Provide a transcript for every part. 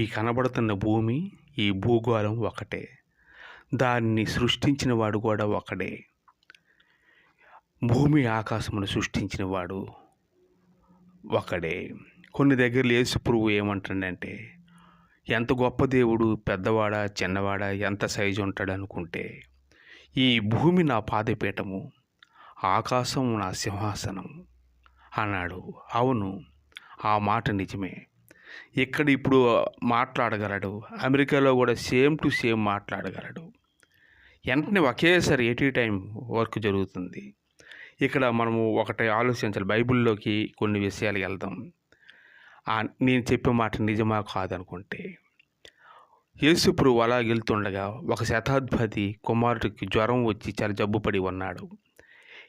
ఈ కనబడుతున్న భూమి ఈ భూగోళం ఒకటే. దాన్ని సృష్టించిన వాడు కూడా ఒకడే. భూమి ఆకాశమును సృష్టించిన వాడు ఒకడే. కొన్ని దగ్గరలో పురుగు ఏమంటుండంటే ఎంత గొప్ప దేవుడు పెద్దవాడా చిన్నవాడా ఎంత సైజు ఉంటాడు అనుకుంటే ఈ భూమి నా పాదపీఠము ఆకాశం నా సింహాసనం అన్నాడు. అవును ఆ మాట నిజమే. ఇక్కడ ఇప్పుడు మాట్లాడగలడు? అమెరికాలో కూడా సేమ్ టు సేమ్ మాట్లాడగలడు. వెంటనే ఒకేసారి ఎటీ టైం వర్క్ జరుగుతుంది. ఇక్కడ మనము ఒకటి ఆలోచించాలి. బైబిల్లోకి కొన్ని విషయాలు వెళ్దాం. నేను చెప్పే మాట నిజమా కాదనుకుంటే యేసుప్రు అలా వెళ్తుండగా ఒక శతాధిపతి కుమారుడికి జ్వరం వచ్చి చాలా జబ్బుపడి ఉన్నాడు.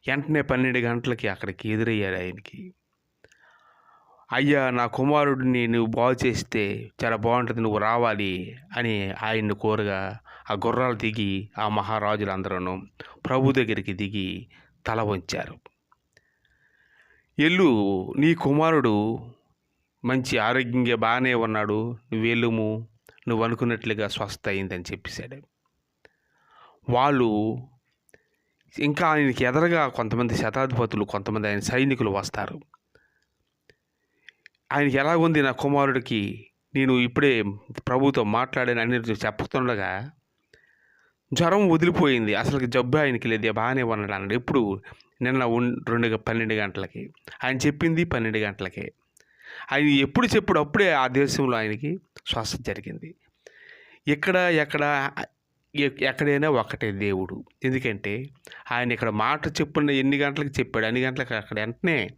వెంటనే పన్నెండు గంటలకి అక్కడికి ఎదురయ్యాడు ఆయనకి. అయ్యా నా కుమారుడిని నువ్వు బాగు చేస్తే చాలా బాగుంటుంది నువ్వు రావాలి అని ఆయన్ని కోరగా ఆ గుర్రాలు దిగి ఆ మహారాజులందరూ ప్రభు దగ్గరికి దిగి తల వంచారు. ఎల్లు నీ కుమారుడు మంచి ఆరోగ్యంగా బాగానే ఉన్నాడు నువ్వు నువ్వు అనుకున్నట్లుగా స్వస్థ అయిందని చెప్పేశాడు. వాళ్ళు ఇంకా ఆయనకి ఎదరగా కొంతమంది శతాధిపతులు కొంతమంది ఆయన సైనికులు వస్తారు. ఆయన ఎలాగుంది నా కుమారుడికి? నేను ఇప్పుడే ప్రభుతో మాట్లాడాను అని చెప్తుండగా జ్వరం వదిలిపోయింది. అసలు జబ్బు ఆయనకి లేదు బాగానే ఉన్నాడు అన్నాడు. ఎప్పుడు? నిన్న రెండు పన్నెండు గంటలకి. ఆయన చెప్పింది పన్నెండు గంటలకే. ఆయన ఎప్పుడు చెప్పుడు అప్పుడే ఆ దేశంలో ఆయనకి స్వస్థత జరిగింది. ఇక్కడ ఎక్కడ ఎక్కడైనా ఒకటే దేవుడు. ఎందుకంటే ఆయన ఇక్కడ మాట చెప్పున్న ఎన్ని గంటలకు చెప్పాడు? అన్ని గంటలకు అక్కడ వెంటనే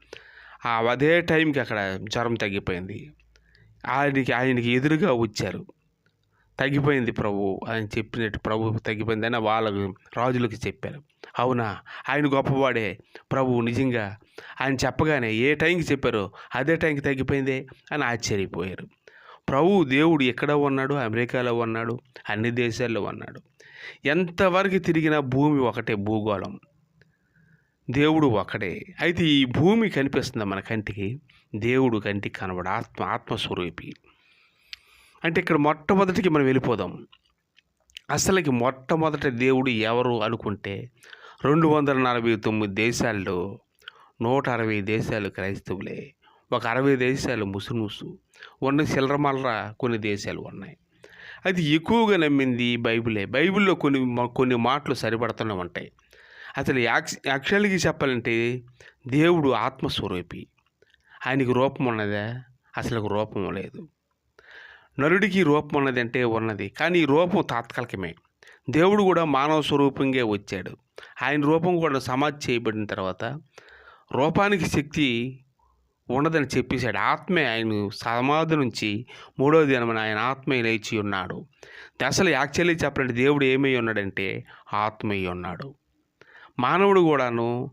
అదే టైంకి అక్కడ జ్వరం తగ్గిపోయింది. ఆయనకి ఆయనకి ఎదురుగా వచ్చారు. తగ్గిపోయింది ప్రభు ఆయన చెప్పినట్టు ప్రభు తగ్గిపోయిందని వాళ్ళకు రాజులకు చెప్పారు. అవునా? ఆయన గొప్పవాడే. ప్రభు నిజంగా ఆయన చెప్పగానే ఏ టైంకి చెప్పారో అదే టైంకి తగ్గిపోయిందే అని ఆశ్చర్యపోయారు. ప్రభు దేవుడు ఎక్కడ ఉన్నాడు? అమెరికాలో ఉన్నాడు? అన్ని దేశాల్లో ఉన్నాడు. ఎంతవరకు తిరిగినా భూమి ఒకటే భూగోళం. దేవుడు ఒకడే అయితే ఈ భూమి కనిపిస్తుంది మన కంటికి? దేవుడు కంటికి కనబడు. ఆత్మ ఆత్మస్వరూపి. అంటే ఇక్కడ మొట్టమొదటికి మనం వెళ్ళిపోదాం. అసలుకి మొట్టమొదటి దేవుడు ఎవరు అనుకుంటే రెండు వందల నలభై తొమ్మిది దేశాల్లో నూట అరవై దేశాలు క్రైస్తవులే. ఒక అరవై దేశాలు ముసుముసు ఉన్న చిల్లరమల్లర కొన్ని దేశాలు ఉన్నాయి. అది ఎక్కువగా నమ్మింది బైబిలే. బైబిల్లో కొన్ని కొన్ని మాటలు సరిపడుతూనే ఉంటాయి. అసలు యాక్స్ యాక్చువల్గా చెప్పాలంటే దేవుడు ఆత్మస్వరూపి. ఆయనకి రూపం ఉన్నదా అసలు రూపం లేదు. నరుడికి రూపం ఉన్నది అంటే ఉన్నది కానీ ఈ రూపం తాత్కాలికమే. దేవుడు కూడా మానవ స్వరూపంగా వచ్చాడు. ఆయన రూపం కూడా సమాధి చేయబడిన తర్వాత రూపానికి శక్తి ఉండదని చెప్పేశాడు. ఆత్మే ఆయన సమాధి నుంచి మూడో దినమని ఆయన ఆత్మే లేచి ఉన్నాడు. అసలు యాక్చువల్లీ చెప్పాలంటే దేవుడు ఏమై ఉన్నాడంటే ఆత్మయ్య ఉన్నాడు. మానవుడు కూడాను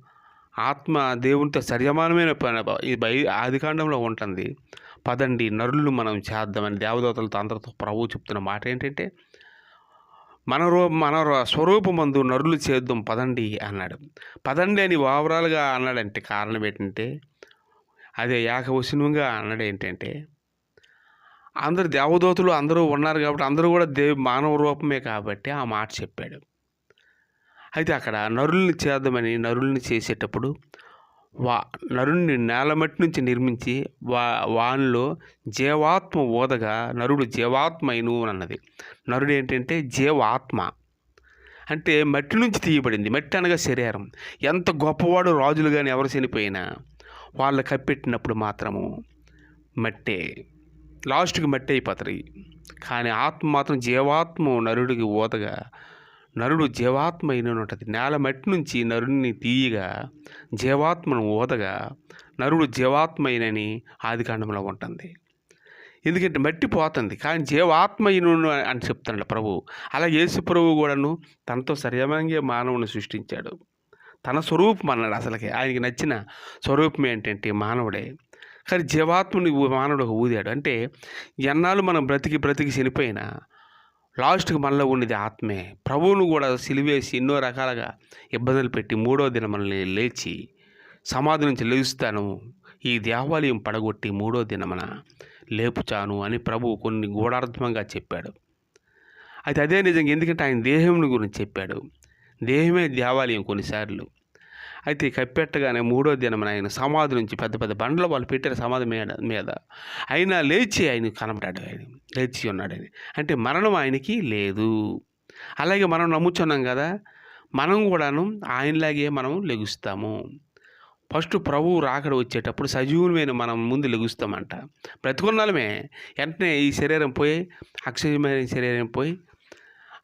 ఆత్మ దేవునితో సరిసమానమైన పని ఈ బై ఆదికాండంలో ఉంటుంది. పదండి నరులు మనం చేద్దామని దేవదూతలతో అందరితో ప్రభువు చెప్తున్న మాట ఏంటంటే మన రూ మన స్వరూపమందు నరులు చేద్దాం పదండి అన్నాడు. పదండి అని ఓవరాల్గా అన్నాడంటే కారణం ఏంటంటే అదే ఏకవచనంగా అన్నాడు ఏంటంటే అందరు దేవదూతలు అందరూ ఉన్నారు కాబట్టి అందరూ కూడా దేవ్ మానవ రూపమే కాబట్టి ఆ మాట చెప్పాడు. అయితే అక్కడ నరుల్ని చేద్దామని నరుల్ని చేసేటప్పుడు వా నరుణ్ణి నేలమట్టి నుంచి నిర్మించి వా వానిలో జీవాత్మ ఊదగా నరుడు జీవాత్మ అయిను అన్నది. నరుడు ఏంటంటే జీవాత్మ. అంటే మట్టి నుంచి తీయబడింది. మట్టి అనగా శరీరం. ఎంత గొప్పవాడు రాజులు కానీ ఎవరు చనిపోయినా వాళ్ళు కప్పెట్టినప్పుడు మాత్రము మట్టే. లాస్ట్కి మట్టి అయిపోతారు కానీ ఆత్మ మాత్రం జీవాత్మ నరుడికి ఊదగా నరుడు జీవాత్మ అయిన ఉంటుంది నేల మట్టి నుంచి నరుడిని తీయగా జీవాత్మను ఊదగా నరుడు జీవాత్మ అయినని ఆదికాండంలో ఉంటుంది. ఎందుకంటే మట్టి పోతుంది. కానీ జీవాత్మయును అని చెప్తాడు ప్రభు. అలా యేసు ప్రభు కూడాను తనతో సరియమంగా మానవుని సృష్టించాడు. తన స్వరూపం అన్నాడు అసలుకి. ఆయనకి నచ్చిన స్వరూపం ఏంటంటే మానవుడే. కానీ జీవాత్మని మానవుడు ఊదాడు. అంటే ఎన్నాళ్ళు మనం బ్రతికి బ్రతికి చనిపోయినా లాస్ట్కి మనలో ఉండేది ఆత్మే. ప్రభువును కూడా సిలివేసి ఎన్నో రకాలుగా ఇబ్బందులు పెట్టి మూడో దిన మనల్ని లేచి సమాధి నుంచి లేస్తాను. ఈ దేవాలయం పడగొట్టి మూడో దినమన లేపుచాను అని ప్రభు కొన్ని గూఢార్థంగా చెప్పాడు. అయితే అదే నిజంగా ఎందుకంటే ఆయన దేహం గురించి చెప్పాడు. దేహమే దేవాలయం కొన్నిసార్లు. అయితే కప్పెట్టగానే మూడో దినం ఆయన సమాధి నుంచి పెద్ద పెద్ద బండ్లు వాళ్ళు పెట్టారు సమాధి మీద మీద అయినా లేచి ఆయన కనపడ్డాడు ఆయన. లేచి ఉన్నాడు ఆయన. అంటే మరణం ఆయనకి లేదు. అలాగే మనం నమ్ముచున్నాం కదా మనం కూడాను ఆయనలాగే మనం లెగుస్తాము. ఫస్ట్ ప్రభువు రాకడ వచ్చేటప్పుడు సజీవులమైన మనం ముందు లెగుస్తామంట. బ్రతుకున్నాళ్ళమే వెంటనే ఈ శరీరం పోయి అక్షయమైన శరీరం పోయి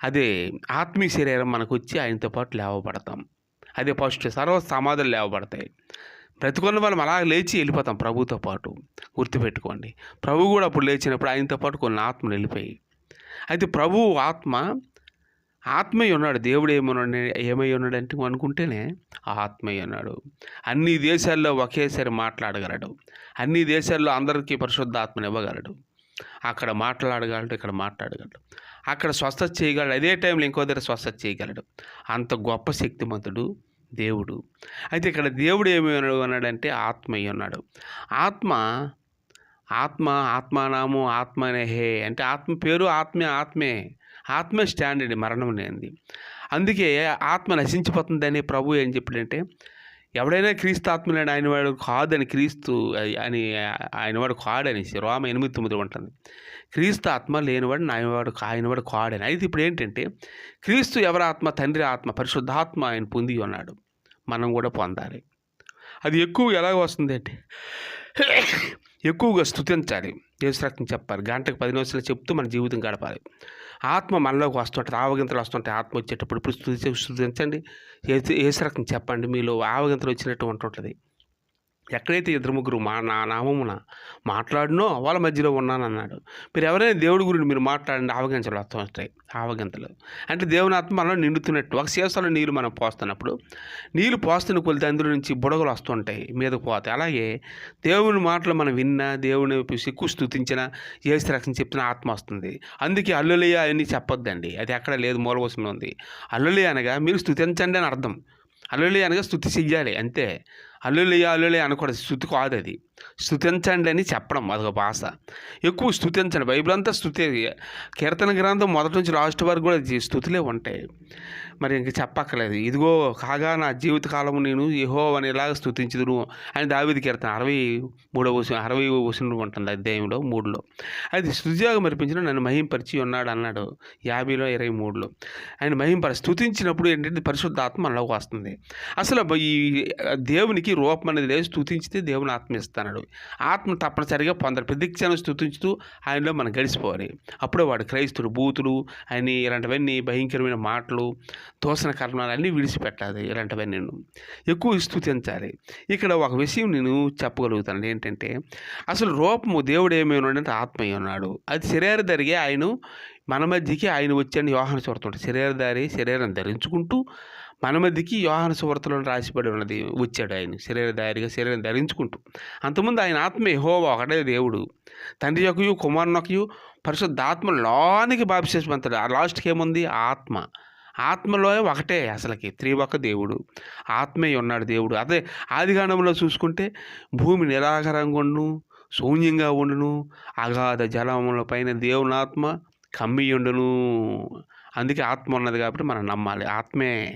అదే ఆత్మీయ శరీరం మనకు వచ్చి ఆయనతో పాటు లేవబడతాం. అదే ఫస్ట్ సర్వ సమాధులు లేవబడతాయి. బ్రతుకున్న వాళ్ళం అలా లేచి వెళ్ళిపోతాం ప్రభుతో పాటు. గుర్తుపెట్టుకోండి. ప్రభు కూడా అప్పుడు లేచినప్పుడు ఆయనతో పాటు కొన్ని ఆత్మలు వెళ్ళిపోయి అయితే ప్రభు ఆత్మ ఆత్మయ్య ఉన్నాడు. దేవుడు ఏమన్నాడు? ఏమై ఉన్నాడు అంటే అనుకుంటేనే ఆ ఆత్మయ్య ఉన్నాడు. అన్ని దేశాల్లో ఒకేసారి మాట్లాడగలడు. అన్ని దేశాల్లో అందరికీ పరిశుద్ధ ఆత్మను ఇవ్వగలడు. అక్కడ మాట్లాడగలడు ఇక్కడ మాట్లాడగలడు. అక్కడ స్వస్థత చేయగలడు. అదే టైంలో ఇంకో దగ్గర స్వస్థత చేయగలడు. అంత గొప్ప శక్తిమంతుడు. దేవుడు. అయితే ఇక్కడ దేవుడు ఏమి ఉన్నాడు అన్నాడంటే ఆత్మయ్య ఉన్నాడు. ఆత్మ ఆత్మ ఆత్మానాము ఆత్మనేహే అంటే ఆత్మ పేరు ఆత్మే ఆత్మే. ఆత్మ స్టాండర్డ్ మరణం లేనిది. అందుకే ఆత్మ నశించిపోతుందని ప్రభు ఏం చెప్పాడంటే ఎవడైనా క్రీస్తు ఆత్మలేడు ఆయన వాడు కాదని క్రీస్తు అని ఆయన వాడు కాడనేసి రోమ ఎనిమిది తొమ్మిది ఉంటుంది. క్రీస్తు ఆత్మ లేనివాడు నాయనవాడు ఆయనవాడు కాడని. అయితే ఇప్పుడు ఏంటంటే క్రీస్తు ఎవరి ఆత్మ? తండ్రి ఆత్మ పరిశుద్ధాత్మ ఆయన పొంది ఉన్నాడు. మనం కూడా పొందాలి. అది ఎక్కువ ఎలాగ వస్తుంది అంటే ఎక్కువగా స్థుతించాలి యేసురక్తం చెప్పాలి. గంటకు పది నిమిషాలు చెప్తూ మన జీవితం గడపాలి. ఆత్మ మనలోకి వస్తుంటుంది ఆవగింతలు వస్తుంటాయి ఆత్మ వచ్చేటప్పుడు ఇప్పుడు స్థుతి స్థుతించండి యేసురక్తం చెప్పండి. మీలో ఆవగింతలు వచ్చినట్టు ఉంటుంటుంది ఎక్కడైతే ఇద్దరు ముగ్గురు మా నా నామమున మాట్లాడినో వాళ్ళ మధ్యలో ఉన్నానన్నాడు. మీరు ఎవరైనా దేవుడి గురించి మీరు మాట్లాడండి ఆవగించలు అర్థం వస్తాయి. ఆవగింతలు. అంటే దేవుని ఆత్మ మనలో నిండుతున్నట్టు ఒక శేషాలు నీళ్ళు మనం పోస్తున్నప్పుడు నీళ్ళు పోస్తున్న కొలితే అందులో నుంచి బుడగలు వస్తుంటాయి మీదకు పోతాయి. అలాగే దేవుని మాటలు మనం విన్నా దేవుని సిక్కు స్థుతించిన ఏసు రక్షణ చెప్తున్న ఆత్మ వస్తుంది. అందుకే అల్లులయ్య అని చెప్పొద్దండి. అది ఎక్కడ లేదు మూలవసంలో ఉంది. అల్లులయ్య అనగా మీరు స్థుతించండి అని అర్థం. అల్లులయ్య అనగా స్థుతి చెయ్యాలి. అంతే. అల్లులయ్య అల్లులే అనకూడదు. స్థుతి కాదు అది. స్థుతించండి అని చెప్పడం అదొక భాష. ఎక్కువ స్థుతించండి బైబిల్ అంతా స్థుతి కీర్తన గ్రంథం మొదటి నుంచి లాస్ట్ వరకు కూడా స్థుతులే ఉంటాయి. మరి ఇంక చెప్పక్కర్లేదు. ఇదిగో కాగా నా జీవితకాలము నేను ఏహో అని ఇలాగ స్థుతించదును అని దావిది కీర్తన అరవై మూడవ వచనం అరవై వచనం ఉంటుంది అధ్యాయంలో మూడులో. అది స్థుతిగా మరిపించిన నన్ను మహింపరిచి ఉన్నాడు అన్నాడు యాభైలో ఇరవై మూడులో. ఆయన మహింపరి స్థుతించినప్పుడు ఏంటంటే పరిశుద్ధాత్మ మనలోకి వస్తుంది. అసలు ఈ దేవునికి రూపం అనేది లేదు. స్థుతించితే దేవుని ఆత్మ ఇస్తాడు ఆత్మ తప్పనిసరిగా పొందరు. ప్రతిక్షణం స్థుతించుతూ ఆయనలో మనం గడిచిపోవాలి. అప్పుడే వాడు క్రైస్తుడు బూతులు అని ఇలాంటివన్నీ భయంకరమైన మాటలు దోషణ కర్మాలు అన్నీ విడిచిపెట్టాలి ఇలాంటివన్నీ. నేను ఎక్కువ స్థుతించాలి ఇక్కడ ఒక విషయం నేను చెప్పగలుగుతాను ఏంటంటే అసలు రూపము దేవుడు ఏమై ఉన్నాడంటే ఆత్మ ఉన్నాడు. అది శరీరధారిగా ఆయన మన మధ్యకి ఆయన వచ్చాడు యోహన చూడుతుంటాడు శరీరధారి శరీరం ధరించుకుంటూ మన మధ్యకి యోహన సువార్తలో రాసిపడి ఉన్నది వచ్చాడు ఆయన. శరీరధారిగా శరీరం ధరించుకుంటూ. అంతకుముందు ఆయన ఆత్మ యెహోవా ఒకటే దేవుడు. తండ్రి యొక్కయు కుమారునొకయు పరిశుద్ధాత్మ లోనికి బాప్తిస్మంతాడు ఆ లాస్ట్కి ఏముంది? ఆత్మ. ఆత్మలో ఒకటే అసలుకి త్రివక దేవుడు. ఆత్మే ఉన్నాడు దేవుడు. అదే ఆదిగాండంలో చూసుకుంటే భూమి నిరాకరంగా ఉండును శూన్యంగా ఉండును అగాధ జలముల పైన దేవునాత్మ కమ్మియుండును కమ్మి అందుకే ఆత్మ ఉన్నది కాబట్టి మనం నమ్మాలి. ఆత్మే